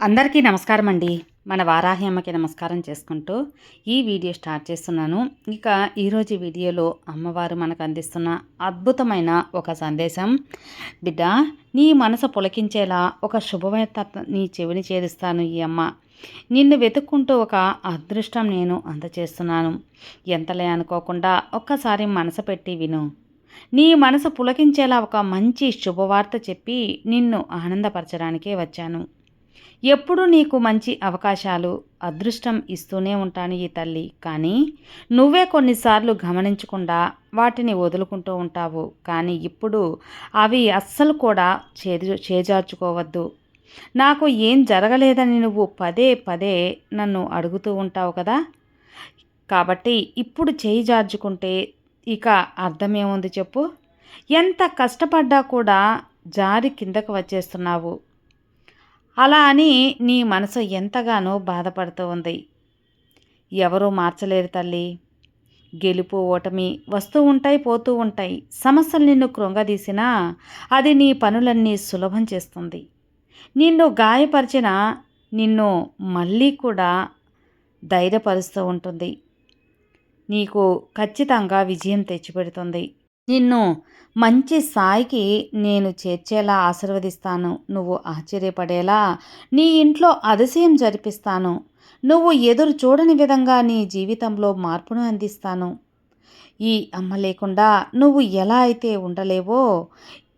అందరికీ నమస్కారం అండి మన వారాహి అమ్మకి నమస్కారం చేసుకుంటూ ఈ వీడియో స్టార్ట్ చేస్తున్నాను. ఇక ఈరోజు వీడియోలో అమ్మవారు మనకు అందిస్తున్న అద్భుతమైన ఒక సందేశం. బిడ్డ నీ మనసు పులకించేలా ఒక శుభవార్త నీ చెవిని చేరుస్తాను ఈ అమ్మ. నిన్ను వెతుక్కుంటూ ఒక అదృష్టం నేను అందచేస్తున్నాను. ఎంతలే అనుకోకుండా ఒక్కసారి మనసు పెట్టి విను. నీ మనసు పులకించేలా ఒక మంచి శుభవార్త చెప్పి నిన్ను ఆనందపరచడానికే వచ్చాను. ఎప్పుడు నీకు మంచి అవకాశాలు అదృష్టం ఇస్తూనే ఉంటాను ఈ తల్లి. కానీ నువ్వే కొన్నిసార్లు గమనించకుండా వాటిని వదులుకుంటూ ఉంటావు. కానీ ఇప్పుడు అవి అస్సలు కూడా చేజు చేజార్చుకోవద్దు. నాకు ఏం జరగలేదని నువ్వు పదే పదే నన్ను అడుగుతూ ఉంటావు కదా? కాబట్టి ఇప్పుడు చేయి జార్చుకుంటే ఇక అర్థమేముంది చెప్పు? ఎంత కష్టపడ్డా కూడా జారి కిందకు వచ్చేస్తున్నావు. అలా అని నీ మనసు ఎంతగానో బాధపడుతూ ఉంది. ఎవరూ మార్చలేరు తల్లి. గెలుపు ఓటమి వస్తూ ఉంటాయి పోతూ ఉంటాయి. సమస్యలు నిన్ను కృంగదీసినా అది నీ పనులన్నీ సులభం చేస్తుంది. నిన్ను గాయపరిచిన నిన్ను మళ్ళీ కూడా ధైర్యపరుస్తూ ఉంటుంది. నీకు ఖచ్చితంగా విజయం తెచ్చిపెడుతుంది. నిన్ను మంచి స్థాయికి నేను చేర్చేలా ఆశీర్వదిస్తాను. నువ్వు ఆశ్చర్యపడేలా నీ ఇంట్లో అతిశయం జరిపిస్తాను. నువ్వు ఎదురు చూడని విధంగా నీ జీవితంలో మార్పును అందిస్తాను. ఈ అమ్మ లేకుండా నువ్వు ఎలా అయితే ఉండలేవో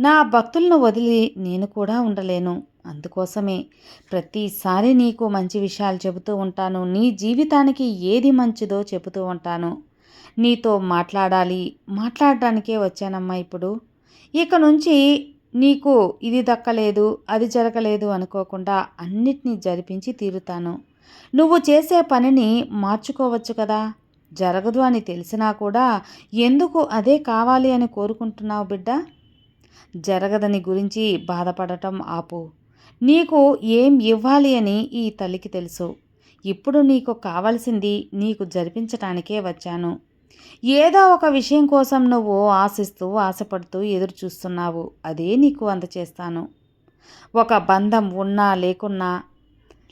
నా భక్తులను వదిలి నేను కూడా ఉండలేను. అందుకోసమే ప్రతిసారి నీకు మంచి విషయాలు చెబుతూ ఉంటాను. నీ జీవితానికి ఏది మంచిదో చెబుతూ ఉంటాను. నీతో మాట్లాడాలి. మాట్లాడడానికే వచ్చానమ్మా ఇప్పుడు. ఇక నుంచి నీకు ఇది దక్కలేదు అది జరగలేదు అనుకోకుండా అన్నిటినీ జరిపించి తీరుతాను. నువ్వు చేసే పనిని మార్చుకోవచ్చు కదా. జరగదు అని తెలిసినా కూడా ఎందుకు అదే కావాలి అని కోరుకుంటున్నావు బిడ్డ? జరగదని గురించి బాధపడటం ఆపు. నీకు ఏం ఇవ్వాలి అని ఈ తల్లికి తెలుసు. ఇప్పుడు నీకు కావలసింది నీకు జరిపించటానికే వచ్చాను. ఏదో ఒక విషయం కోసం నువ్వు ఆశిస్తూ ఆశపడుతూ ఎదురు చూస్తున్నావు. అదే నీకు అందచేస్తాను. ఒక బంధం ఉన్నా లేకున్నా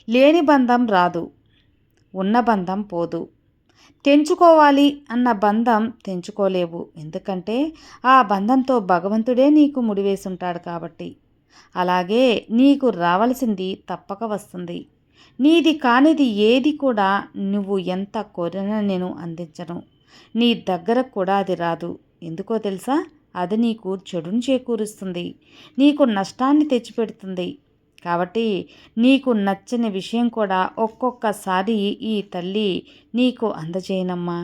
లేని బంధం రాదు. ఉన్న బంధం పోదు. తెంచుకోవాలి అన్న బంధం తెంచుకోలేవు. ఎందుకంటే ఆ బంధంతో భగవంతుడే నీకు ముడివేసుంటాడు కాబట్టి. అలాగే నీకు రావలసింది తప్పక వస్తుంది. నీది కానిది ఏది కూడా నువ్వు ఎంత కోరినా నేను అందించను. నీ దగ్గరకు కూడా అది రాదు. ఎందుకో తెలుసా? అది నీకు చెడును చేకూరుస్తుంది. నీకు నష్టాన్ని తెచ్చిపెడుతుంది. కాబట్టి నీకు నచ్చని విషయం కూడా ఒక్కొక్కసారి ఈ తల్లి నీకు అందజేయనమ్మా.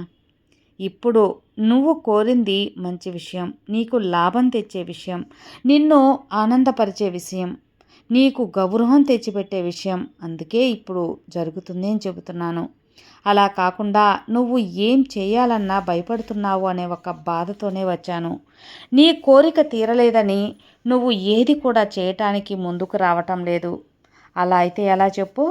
ఇప్పుడు నువ్వు కోరింది మంచి విషయం నీకు లాభం తెచ్చే విషయం నిన్ను ఆనందపరిచే విషయం నీకు గౌరవం తెచ్చిపెట్టే విషయం అందుకే ఇప్పుడు జరుగుతుంది అని చెబుతున్నాను. అలా కాకుండా నువ్వు ఏం చేయాలన్నా భయపడుతున్నావు అనే ఒక బాధతోనే వచ్చాను. నీ కోరిక తీరలేదని నువ్వు ఏది కూడా చేయటానికి ముందుకు రావటం లేదు. అలా అయితే ఎలా చెప్పు?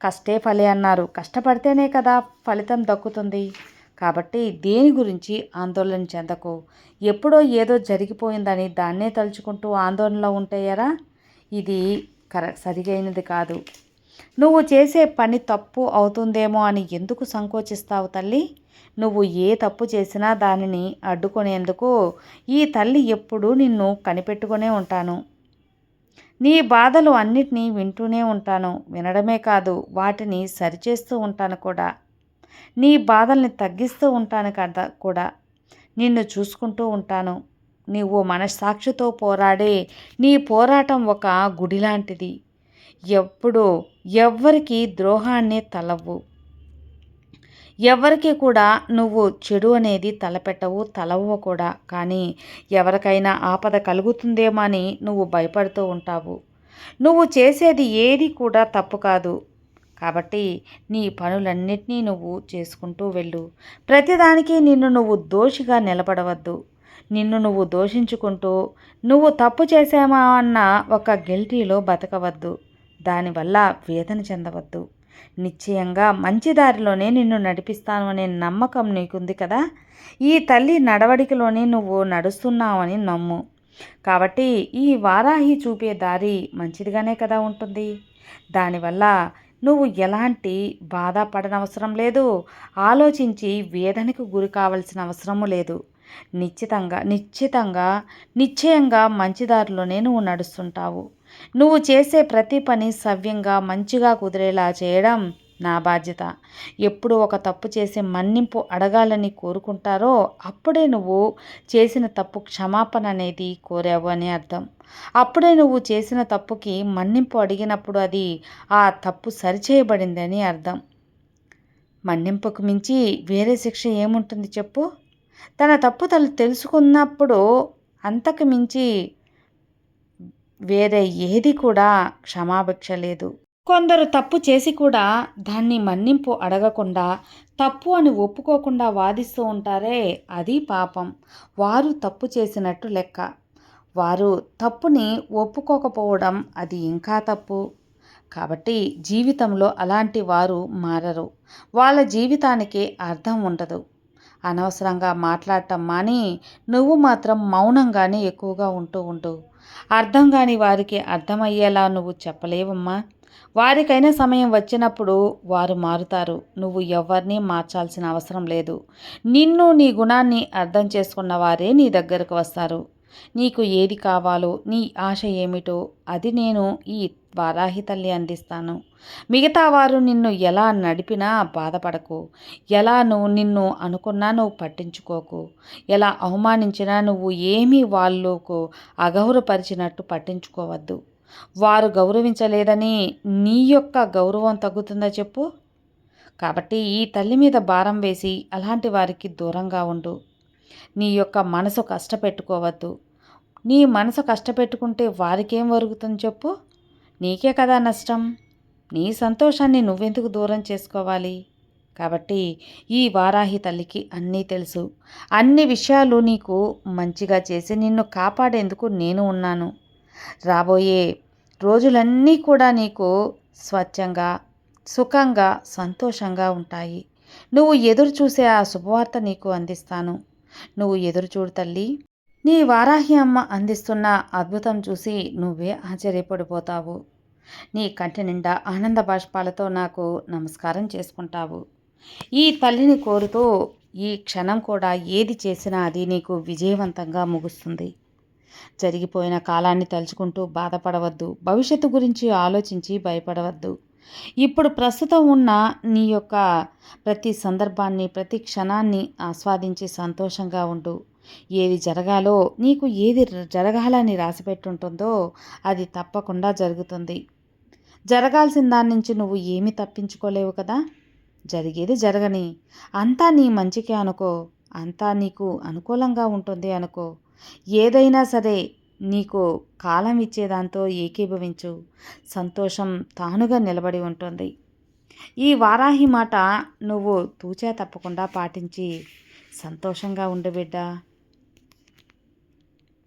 కష్టే ఫలే అన్నారు. కష్టపడితేనే కదా ఫలితం దక్కుతుంది. కాబట్టి దేని గురించి ఆందోళన చెందకు? ఎప్పుడో ఏదో జరిగిపోయిందని దాన్నే తలుచుకుంటూ ఆందోళనలో ఉంటాయారా ఇది కర సరిగైనది కాదు. నువ్వు చేసే పని తప్పు అవుతుందేమో అని ఎందుకు సంకోచిస్తావు తల్లి? నువ్వు ఏ తప్పు చేసినా దానిని అడ్డుకునేందుకు ఈ తల్లి ఎప్పుడూ నిన్ను కనిపెట్టుకునే ఉంటాను. నీ బాధలు అన్నిటినీ వింటూనే ఉంటాను. వినడమే కాదు వాటిని సరిచేస్తూ ఉంటాను కూడా. నీ బాధల్ని తగ్గిస్తూ ఉంటాను కదా కూడా. నిన్ను చూసుకుంటూ ఉంటాను. నీవు మనస్సాక్షితో పోరాడే నీ పోరాటం ఒక గుడి లాంటిది ఎప్పుడూ ఎవ్వరికి ద్రోహాన్ని తలవు. ఎవరికి కూడా నువ్వు చెడు అనేది తలపెట్టవు తలవు కూడా. కానీ ఎవరికైనా ఆపద కలుగుతుందేమో అని నువ్వు భయపడుతూ ఉంటావు. నువ్వు చేసేది ఏది కూడా తప్పు కాదు. కాబట్టి నీ పనులన్నిటినీ నువ్వు చేసుకుంటూ వెళ్ళు. ప్రతిదానికి నిన్ను నువ్వు దోషిగా నిలబడవద్దు. నిన్ను నువ్వు దోషించుకుంటూ నువ్వు తప్పు చేసామా అన్న ఒక గిల్టీలో బతకవద్దు. దానివల్ల వేదన చెందవద్దు. నిశ్చయంగా మంచి దారిలోనే నిన్ను నడిపిస్తాను అనే నమ్మకం నీకుంది కదా? ఈ తల్లి నడవడికలోనే నువ్వు నడుస్తున్నావని నమ్ము. కాబట్టి ఈ వారాహి చూపే దారి మంచిదిగానే కదా ఉంటుంది. దానివల్ల నువ్వు ఎలాంటి బాధపడనవసరం లేదు. ఆలోచించి వేదనకు గురి కావాల్సిన అవసరము లేదు. నిశ్చితంగా నిశ్చితంగా నిశ్చయంగా మంచి దారిలోనే నువ్వు నడుస్తుంటావు. నువ్వు చేసే ప్రతి పని సవ్యంగా మంచిగా కుదిరేలా చేయడం నా బాధ్యత. ఎప్పుడు ఒక తప్పు చేసి మన్నింపు అడగాలని కోరుకుంటారో అప్పుడే నువ్వు చేసిన తప్పు క్షమాపణ అనేది కోరావు అని అర్థం. అప్పుడే నువ్వు చేసిన తప్పుకి మన్నింపు అడిగినప్పుడు అది ఆ తప్పు సరిచేయబడిందని అర్థం. మన్నింపుకు మించి వేరే శిక్ష ఏముంటుంది చెప్పు? తన తప్పు తను తెలుసుకున్నప్పుడు అంతకు మించి వేరే ఏది కూడా క్షమాభిక్ష లేదు. కొందరు తప్పు చేసి కూడా దాన్ని మన్నింపు అడగకుండా తప్పు అని ఒప్పుకోకుండా వాదిస్తూ ఉంటారే అది పాపం. వారు తప్పు చేసినట్టు లెక్క. వారు తప్పుని ఒప్పుకోకపోవడం అది ఇంకా తప్పు. కాబట్టి జీవితంలో అలాంటి వారు మారరు. వాళ్ళ జీవితానికి అర్థం ఉండదు. అనవసరంగా మాట్లాడటం మాని నువ్వు మాత్రం మౌనంగానే ఎక్కువగా ఉంటూ ఉండు. అర్థం కాని వారికి అర్థమయ్యేలా నువ్వు చెప్పలేవమ్మా. వారికైనా సమయం వచ్చినప్పుడు వారు మారుతారు. నువ్వు ఎవరిని మార్చాల్సిన అవసరం లేదు. నిన్ను నీ గుణాన్ని అర్థం చేసుకున్న వారే నీ దగ్గరకు వస్తారు. నీకు ఏది కావాలో నీ ఆశ ఏమిటో అది నేను ఈ వారాహి తల్లి అందిస్తాను. మిగతా వారు నిన్ను ఎలా నడిపినా బాధపడకు. ఎలా నువ్వు నిన్ను అనుకున్నా నువ్వు పట్టించుకోకు. ఎలా అవమానించినా నువ్వు ఏమీ వాళ్ళకు అగౌరవపరిచినట్టు పట్టించుకోవద్దు. వారు గౌరవించలేదని నీ యొక్క గౌరవం తగ్గుతుందా చెప్పు. కాబట్టి ఈ తల్లి మీద భారం వేసి అలాంటి వారికి దూరంగా ఉండు. నీ యొక్క మనసు కష్టపెట్టుకోవద్దు. నీ మనసు కష్టపెట్టుకుంటే వారికేం వరుగుతుంది చెప్పు. నీకే కదా నష్టం. నీ సంతోషాన్ని నువ్వెందుకు దూరం చేసుకోవాలి? కాబట్టి ఈ వారాహి తల్లికి అన్నీ తెలుసు. అన్ని విషయాలు నీకు మంచిగా చేసి నిన్ను కాపాడేందుకు నేను ఉన్నాను. రాబోయే రోజులన్నీ కూడా నీకు స్వచ్ఛంగా సుఖంగా సంతోషంగా ఉంటాయి. నువ్వు ఎదురు చూసే ఆ శుభవార్త నీకు అందిస్తాను. నువ్వు ఎదురు చూడు తల్లి. నీ వారాహి అమ్మ అందిస్తున్న అద్భుతం చూసి నువ్వే ఆశ్చర్యపడిపోతావు. నీ కంటి నిండా ఆనంద బాష్పాలతో నాకు నమస్కారం చేసుకుంటావు. ఈ తల్లిని కోరుతూ ఈ క్షణం కూడా ఏది చేసినా అది నీకు విజయవంతంగా ముగుస్తుంది. జరిగిపోయిన కాలాన్ని తలుచుకుంటూ బాధపడవద్దు. భవిష్యత్తు గురించి ఆలోచించి భయపడవద్దు. ఇప్పుడు ప్రస్తుతం ఉన్న నీ యొక్క ప్రతి సందర్భాన్ని ప్రతి క్షణాన్ని ఆస్వాదించి సంతోషంగా ఉండు. ఏది జరగాలో నీకు ఏది జరగాలని రాసిపెట్టుంటుందో అది తప్పకుండా జరుగుతుంది. జరగాల్సిన దాని నుంచి నువ్వు ఏమి తప్పించుకోలేవు కదా? జరిగేది జరగని. అంతా నీ మంచికే అనుకో. అంతా నీకు అనుకూలంగా ఉంటుంది అనుకో. ఏదైనా సరే నీకు కాలం ఇచ్చేదాంతో ఏకీభవించు. సంతోషం తానుగా నిలబడి ఉంటుంది. ఈ వారాహి మాట నువ్వు తూచా తప్పకుండా పాటించి సంతోషంగా ఉండు బిడ్డ.